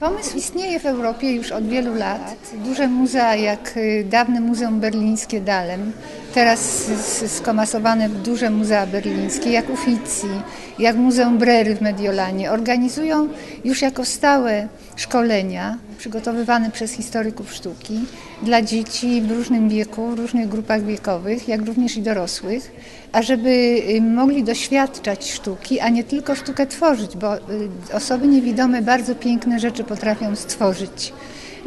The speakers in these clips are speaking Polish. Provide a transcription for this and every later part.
Pomysł istnieje w Europie już od wielu lat. Duże muzea jak y, dawne Muzeum Berlińskie Dalem, teraz skomasowane w duże muzea berlińskie, jak Uffizi, jak Muzeum Brery w Mediolanie, organizują już jako stałe szkolenia przygotowywane przez historyków sztuki dla dzieci w różnym wieku, w różnych grupach wiekowych, jak również i dorosłych, ażeby y, mogli doświadczać sztuki, a nie tylko sztukę tworzyć, bo y, osoby niewidome bardzo piękne rzeczy potrafią stworzyć,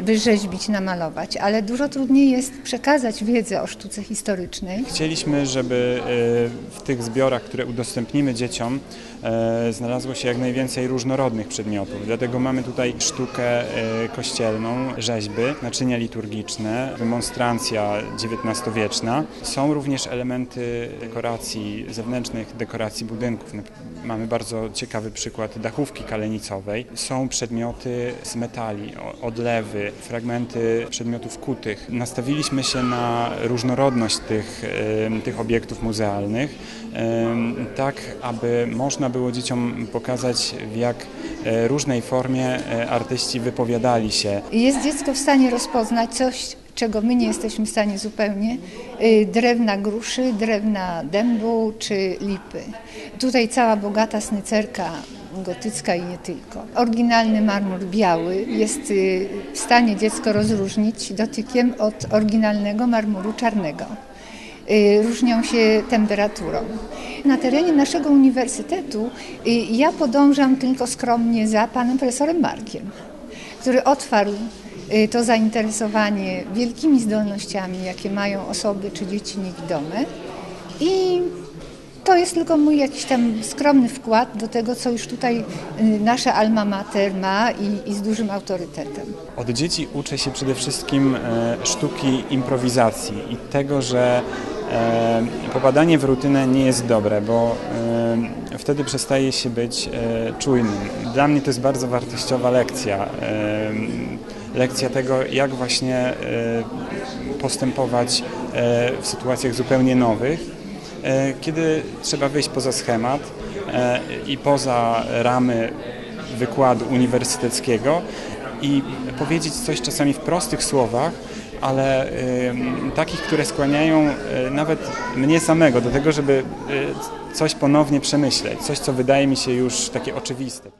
wyrzeźbić, namalować, ale dużo trudniej jest przekazać wiedzę o sztuce historycznej. Chcieliśmy, żeby e, w tych zbiorach, które udostępnimy dzieciom, e, znalazło się jak najwięcej różnorodnych przedmiotów. Dlatego mamy tutaj sztukę e, kościelną, rzeźby, naczynia liturgiczne, demonstrancja XIX-wieczna. Są również elementy dekoracji zewnętrznych, dekoracji budynków. Mamy bardzo ciekawy przykład dachówki kalenicowej. Są przedmioty z metali, o- fragmenty przedmiotów kutych. Nastawiliśmy się na różnorodność tych, tych obiektów muzealnych, tak aby można było dzieciom pokazać w jak e, różnej formie e, artyści wypowiadali się Jest dziecko w stanie rozpoznać coś, czego my nie jesteśmy w stanie zupełnie, y, drewna gruszy, drewna dębu czy lipy. Tutaj cała bogata snycerka gotycka i nie tylko. Oryginalny marmur biały jest y, w stanie dziecko rozróżnić dotykiem od oryginalnego marmuru czarnego. Y, Różnią się temperaturą. Na terenie naszego uniwersytetu y, ja podążam tylko skromnie za panem profesorem Markiem który otwarł to zainteresowanie wielkimi zdolnościami, jakie mają osoby czy dzieci niewidome. I to jest tylko mój jakiś tam skromny wkład do tego, co już tutaj y, nasze alma mater ma i, i z dużym autorytetem. Od dzieci uczę się przede wszystkim e, sztuki improwizacji i tego, że e, popadanie w rutynę nie jest dobre, bo e, wtedy przestaje się być czujnym. Dla mnie to jest bardzo wartościowa lekcja. Lekcja tego, jak właśnie postępować w sytuacjach zupełnie nowych, kiedy trzeba wyjść poza schemat e, i poza ramy wykładu uniwersyteckiego i powiedzieć coś czasami w prostych słowach, ale takich, które skłaniają y, nawet mnie samego do tego, żeby coś ponownie przemyśleć, coś, co wydaje mi się już takie oczywiste.